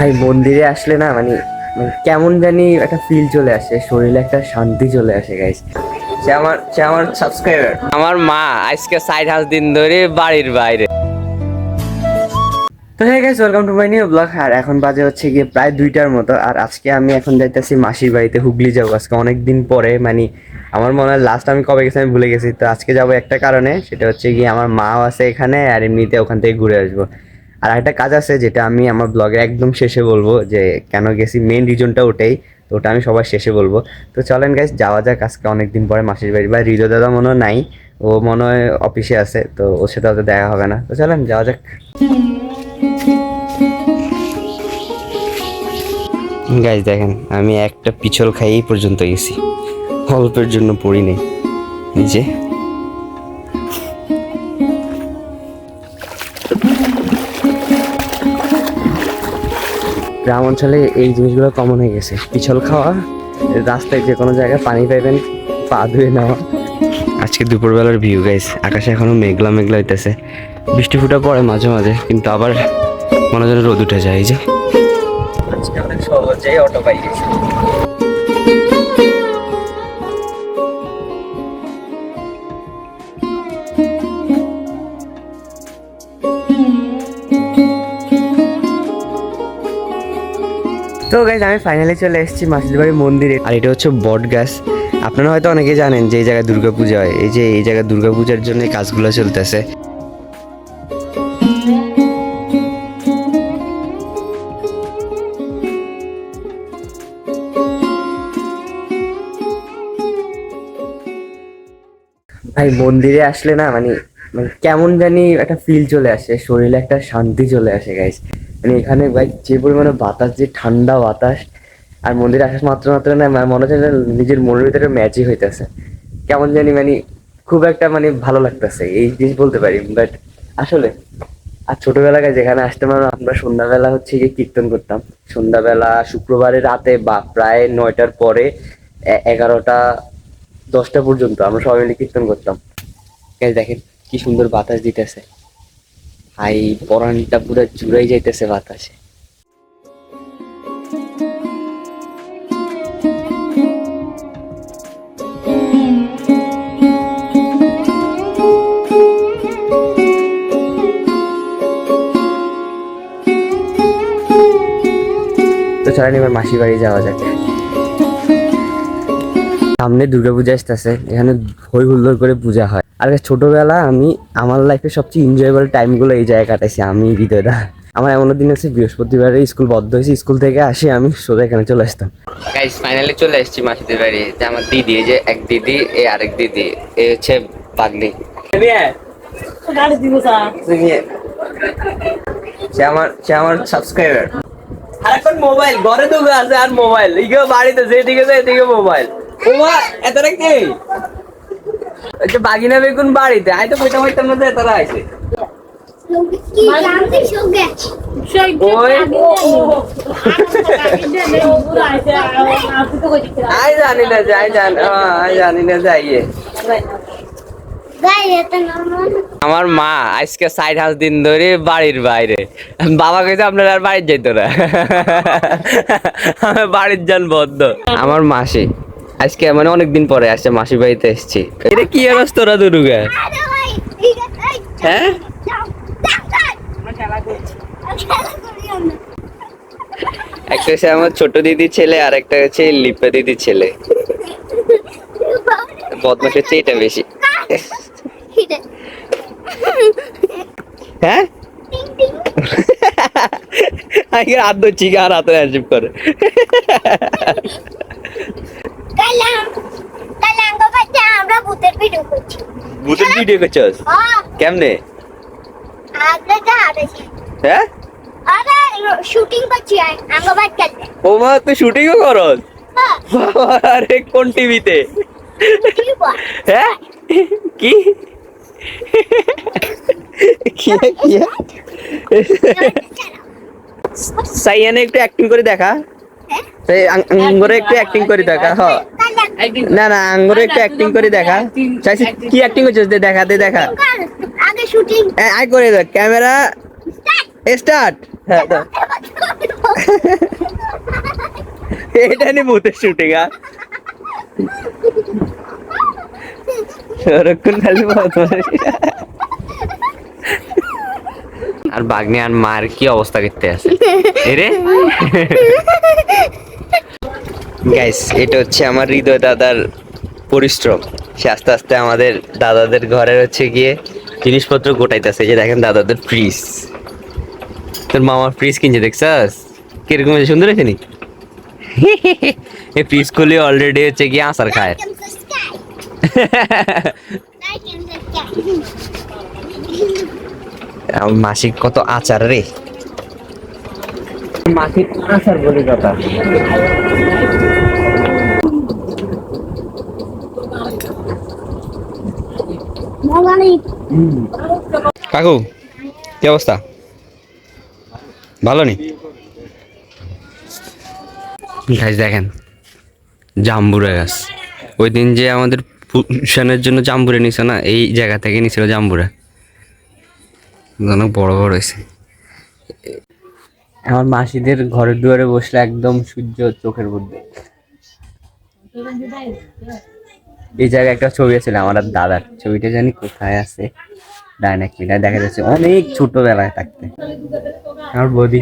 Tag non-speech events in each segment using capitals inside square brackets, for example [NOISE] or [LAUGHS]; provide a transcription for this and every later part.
ভাই মন্দিরে আসলে না মানে মানে কেমন জানি একটা ফিল চলে আসে শরীরে একটা শান্তি চলে আসে গাইস সে আমার সে আমার সাবস্ক্রাইবার আমার মা আজকে সাইড হাউস দিন ধরে বাড়ির বাইরে। তো হ্যাঁ guys welcome to my new vlog আর এখন বাজে হচ্ছে গিয়ে প্রায় দুইটার মতো। আর আজকে আমি এখন যাইতেছি মাসির বাড়িতে হুগলি যাব। আজকে অনেক দিন পরে মানে আমার মনে হয় লাস্ট আমি কবে গেছি আমি ভুলে গেছি। তো আজকে যাব একটা কারণে সেটা হচ্ছে গিয়ে আমার মাও আছে এখানে আর এমনিতে ওখান থেকে ঘুরে আসব। আর একটা কাজ আছে যেটা আমি আমার ব্লগে একদম শেষে বলব যে কেন গেছি মেন রিজনটা ওটাই, তো ওটা আমি সবার শেষে বলব। তো চলেন গাইস যাওয়া যাক আজকে অনেকদিন পরে মাসির বাড়ি। বা রিজো দাদা মনে হয় নাই, ও মনে হয় অফিসে আছে, তো ওর সাথে হয়তো দেখা হবে না। তো চলেন, যাওয়া যাক। গাইজ দেখেন, আমি একটা পিছল খাইয়েই পর্যন্ত গেছি। অল্পের জন্য পড়ি নেই নিজে গ্রাম অঞ্চলে এই জিনিসগুলো কমন হয়ে গেছে। পিছল খাওয়া রাস্তায় যে কোনো জায়গায় পানি পাইবেন পা ধুয়ে নেওয়া। আজকে দুপুরবেলার ভিউ গাইস আকাশে এখনও মেঘলা মেঘলা হইতেছে। বৃষ্টি ফুটা পড়ে মাঝে মাঝে কিন্তু আবার মনে যেন রোদ উঠে যায় এই যে। আজকে অনেক সহজেই অটো পাই গেছি। গাইজ আমি ফাইনালি চলে এসেছি মাসির বাড়ি মন্দিরে। আর এটা হচ্ছে বট গাছ। আপনারা হয়তো অনেকে জানেন যে এই জায়গায় দুর্গাপূজা হয়। এই যে এই জায়গায় দুর্গাপূজার জন্য কাজগুলো চলতেছে। ভাই মন্দিরে আসলে না মানে মানে কেমন জানি একটা ফিল চলে আসে শরীরে একটা শান্তি চলে আসে গাইস মানে এখানে ভাই যে পরিমাণে বাতাস, যে ঠান্ডা বাতাস, আর মন্দিরে আসার মাত্র মাত্র না মানে মনে হচ্ছে নিজের মনের ভিতরে ম্যাচই হইতেছে। কেমন জানি মানে খুব একটা মানে ভালো লাগতেছে, এই জিনিস বলতে পারি। বাট আসলে, আর ছোটবেলায় যেখানে আসতাম আমরা সন্ধ্যাবেলা হচ্ছে গিয়ে কীর্তন করতাম। সন্ধ্যাবেলা শুক্রবারের রাতে বা প্রায় নয়টার পরে এগারোটা, দশটা পর্যন্ত আমরা সবাই মিলে কীর্তন করতাম। দেখেন কি সুন্দর বাতাস দিতেছে। ভাই পরাণটা পুরো জুড়াই যাইতেছে বাতাসে। তো চলেন এবার মাসি বাড়ি যাওয়া যাক। সামনে দুর্গাপূজা আসতেছে, এখানে হই হুল্লোড় করে পূজা হয়। আর ছোটবেলা আমি আমার লাইফে সবচেয়ে এনজয়েবল টাইমগুলো এই জায়গায় কাটাইছি আমি হৃদয়দা আমার এমন দিন আছে বৃহস্পতিবারে স্কুল বদ্ধ হয়েছে স্কুল থেকে আসি আমি সোজা এখানে চলে আসতাম। গাইস ফাইনালি চলে এসেছি মাসিদের বাড়ি। যে আমার দিদি এই যে এক দিদি এই আরেক দিদি এ হচ্ছে বাগনি সে আমার সে আমার সাবস্ক্রাইবার আর এখন মোবাইল ঘরে তো আছে আর মোবাইল ইগো বাড়িতে যেদিকে যায় এদিকে মোবাইল ওমা এতটা কে? ওই বাগিনা বেগুন বাড়িতে। আই তো কইতে কইতে মধ্যে এতটা আইছে জানি না, যাই না এটা আমার মা আজকে সাইড হাউস দিন ধরে বাড়ির বাইরে। বাবা কইছে আপনার আর বাড়ির যাইতো না। বাড়ির যান বদ্ধ আমার মাসি আজকে মানে অনেক দিন পরে আসছে মাসির বাড়িতে এসেছি। এটা কি অবস্থা তোরা দুর্গা? আরে হ্যাঁ। একটা হচ্ছে আমার ছোট দিদির ছেলে, আর একটা হচ্ছে লিপা দিদির ছেলে। বদমাস হচ্ছে এটা বেশি। হ্যাঁ। আগে হাত ধরছি আর হাতে হ্যান্ডশেক করে। আমরা ভূতের ভিডিও করছি। ভূতের ভিডিও করছস? হ্যাঁ। কেমনে? যা হ্যাঁ? আরে শুটিং করছি আমরা বাচ্চা ও মা তুই শুটিংও করস? হ্যাঁ। আরে কোন টিভিতে হ্যাঁ? কি? কি কি? সাইয়ানে একটু অ্যাক্টিং করে দেখা। সেই আঙ্গুরে একটু অ্যাক্টিং করে দেখা হ। না না আঙ্গুরে একটু অ্যাক্টিং করে দেখা। চাইছি কি অ্যাক্টিং করছিস? দে দেখা দে দেখা। আগে শুটিং আই করে দেখ ক্যামেরা স্টার্ট। হ্যাঁ এটা নি ভূতের শুটিং আর সারাক্ষণ খালি মারে। আর বাগনি আর মার কি অবস্থা করতে আছে? এরে গাইস এটা হচ্ছে আমার হৃদয় দাদার পরিশ্রম। সে আস্তে আস্তে আমাদের দাদাদের ঘরে হচ্ছে গিয়ে জিনিসপত্র গোটাইতেছে। যে দেখেন দাদাদের ফ্রিজ তোর মামার ফ্রিজ কিনছে দেখছাস? কীরকম হয়েছে সুন্দর হয়েছে নি? এই ফ্রিজ খুলে অলরেডি হচ্ছে গিয়ে আসার খায়। মাসিক কত আচার রে? মাসিক আচার বলি কথা। কাকু কি অবস্থা? ভালো নি? গাছ দেখেন জাম্বুরা গাছ। ওই দিন যে আমাদের পুষানের জন্য জাম্বুরে নিছে না এই জায়গা থেকে নিছিল জাম্বুরা। অনেক বড় বড় হয়েছে আমার মাসিদের ঘরের দুয়ারে বসলে একদম সূর্য চোখের মধ্যে। এই জায়গায় একটা ছবি আছে আমার আর দাদার। ছবিটা জানি কোথায় আছে ডাইনাক মিটার দেখা যাচ্ছে অনেক ছোটবেলায় থাকতে। আমার বৌদি।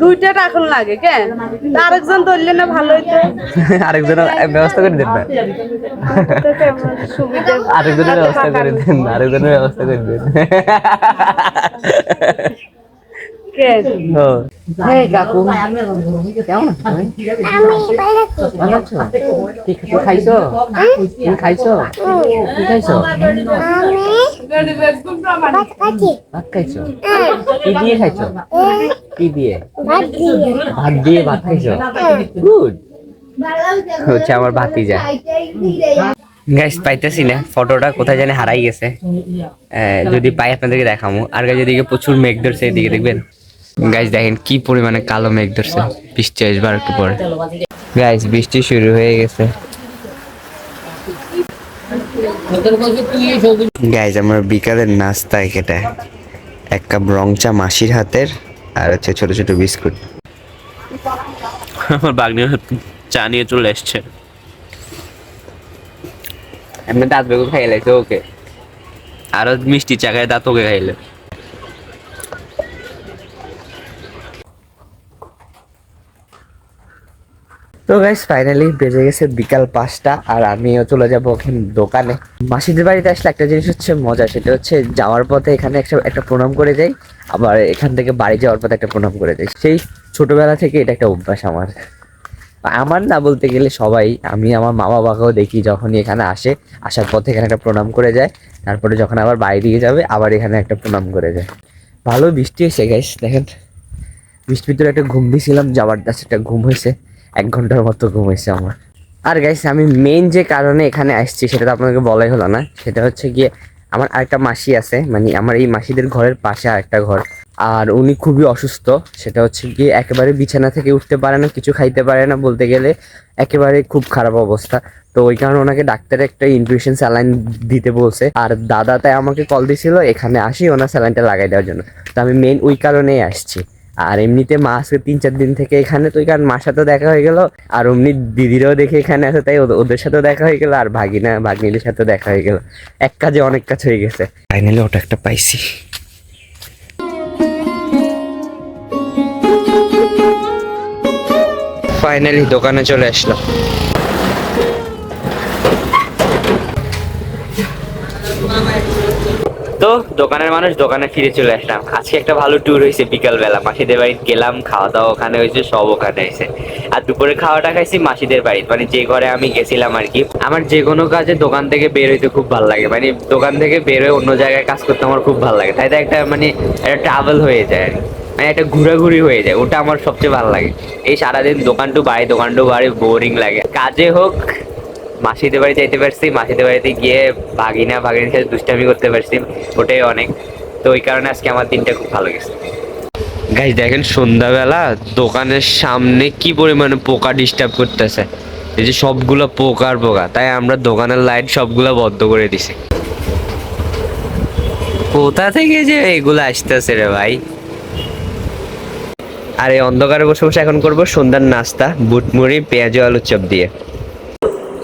দুইটা এখন লাগে কেন আরেকজন ধরলে না ভালো হইতো। [LAUGHS] আরেকজনের ব্যবস্থা করে দেন আরেকজনের ব্যবস্থা করে দেন আরেকজনের ব্যবস্থা করে দেন [LAUGHS] কাকু কেমন আছো তুমি? আমি বাইরে আছি। ভালো আছো কি কি খাইছো তুমি খাইছো কি খাইছো ভাত খাইছো কি দিয়ে খাইছো কি দিয়ে ভাত দিয়ে। ভাত খাইছো গুড হচ্ছে আমার ভাতি যা গাইস পাইতেছি না ফটোটা কোথায় জানি হারাই গেছে যদি পাই আপনাদেরকে দেখামো আর গাইজ এদিকে প্রচুর মেঘ ধরছে এদিকে দেখবেন গাইজ দেখেন কি পরিমাণে কালো মেঘ ধরছে। বৃষ্টি আসবার একটু পরে। গাইজ বৃষ্টি শুরু হয়ে গেছে। গাইজ আমার বিকালের নাস্তা এটা এক কাপ রং চা মাসির হাতের আর হচ্ছে ছোট ছোট বিস্কুট। আমার বাগনি চা নিয়ে চলে এসছে। এমনি দাঁত বেগুন খাই লাগছে ওকে। আরও মিষ্টি চা খায় দাঁত ওকে খাইলে। তো গাইস ফাইনালি বেজে গেছে বিকাল পাঁচটা আর আমিও চলে যাব ওখানে দোকানে। মাসিদের বাড়িতে আসলে একটা জিনিস হচ্ছে মজা, সেটা হচ্ছে যাওয়ার পথে এখানে একটা একটা প্রণাম করে যাই, আবার এখান থেকে বাড়ি যাওয়ার পথে একটা প্রণাম করে যাই। সেই ছোটবেলা থেকে এটা একটা অভ্যাস আমার। আমার না বলতে গেলে সবাই, আমি আমার মা বাবাকেও দেখি যখনই এখানে আসে, আসার পথে এখানে একটা প্রণাম করে যায়, তারপরে যখন আবার বাড়ি দিয়ে যাবে, আবার এখানে একটা প্রণাম করে যায়। ভালো বৃষ্টি এসে গাইস দেখেন। বৃষ্টির ভিতরে একটা ঘুম দিয়েছিলাম যাওয়ার দাস একটা ঘুম হয়েছে। এক ঘণ্টার মতো ঘুম আমার। আর গাইস আমি মেন যে কারণে এখানে আসছি, সেটা তো আপনাকে বলাই হলো না। সেটা হচ্ছে গিয়ে আমার আরেকটা মাসি আছে মানে আমার এই মাসিদের ঘরের পাশে আরেকটা ঘর। আর উনি খুবই অসুস্থ, সেটা হচ্ছে গিয়ে একেবারে বিছানা থেকে উঠতে পারে না, কিছু খাইতে পারে না বলতে গেলে, একেবারে খুব খারাপ অবস্থা। তো ওই কারণে ওনাকে ডাক্তার একটা ইনফিউশন স্যালাইন দিতে বলছে। আর দাদা তাই আমাকে কল দিছিল, এখানে আসি ওনার স্যালাইনটা লাগাই দেওয়ার জন্য। তো আমি মেন ওই কারণেই আসছি। আর এমনিতে মা আজকে তিন চার দিন থেকে এখানে তো কারণ মার সাথেও দেখা হয়ে গেল আর অমনি দিদিরাও দেখে এখানে আছে তাই ওদের- সাথে সাথেও দেখা হয়ে গেল আর ভাগিনা ভাগ্নিদের সাথে দেখা হয়ে গেল। এক কাজে অনেক কাজ হয়ে গেছে। ফাইনালি ওটা একটা পাইছি। ফাইনালি দোকানে চলে আসলাম। তো দোকানের মানুষ দোকানে ফিরে চলে আসলাম। আজকে একটা ভালো ট্যুর হয়েছে বিকাল বেলা মাসিদের বাড়ি গেলাম, খাওয়া দাওয়া ওখানে হয়েছে সব ওখানে হয়েছে আর দুপুরে খাওয়াটা খাইছি মাসিদের বাড়ি মানে যে ঘরে আমি গেছিলাম আর কি, আমার যে কোনো কাজে দোকান থেকে বের হইতে খুব ভালো লাগে। মানে দোকান থেকে বের হয়ে অন্য জায়গায় কাজ করতে আমার খুব ভালো লাগে। তাই একটা মানে একটা ট্রাভেল হয়ে যায় আর। মানে একটা ঘোরাঘুরি হয়ে যায়। ওটা আমার সবচেয়ে ভালো লাগে। এই সারাদিন দোকান টু বাড়ি দোকান টু বাড়ি বোরিং লাগে। কাজে হোক মাসিদের বাড়ি যাইতে পারছি মাসিদের বাড়িতে গিয়ে ভাগিনা ভাগিনের সাথে দুষ্টামি করতে পারছি ওটাই অনেক। তো ওই কারণে আজকে আমার দিনটা খুব ভালো গেছে। গাইজ দেখেন সন্ধ্যাবেলা দোকানের সামনে কি পরিমাণে পোকা ডিস্টার্ব করতেছে। এই যে সবগুলো পোকার পোকা তাই আমরা দোকানের লাইট সবগুলো বন্ধ করে দিছি। কোথা থেকে যে এগুলো আসতেছে রে ভাই? আর এই অন্ধকারে বসে বসে এখন করব সন্ধ্যার নাস্তা বুটমুড়ি পেঁয়াজ ও আলুর চপ দিয়ে।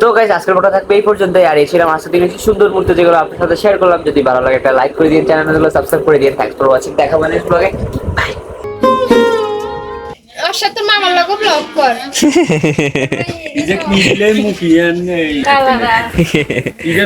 তো গাইজ আজকের মতো থাকবে এই পর্যন্তই। আর এই ছিলাম আজকে দিনের সুন্দর মুহূর্ত যেগুলো আপনার সাথে শেয়ার করলাম। যদি ভালো লাগে একটা লাইক করে দিন চ্যানেলগুলো সাবস্ক্রাইব করে দিন। থ্যাংকস ফর ওয়াচিং দেখা মানে ব্লগে ওর সাথে মামার লোক ব্লগ কর। [LAUGHS] মুখিয়ান [LAUGHS]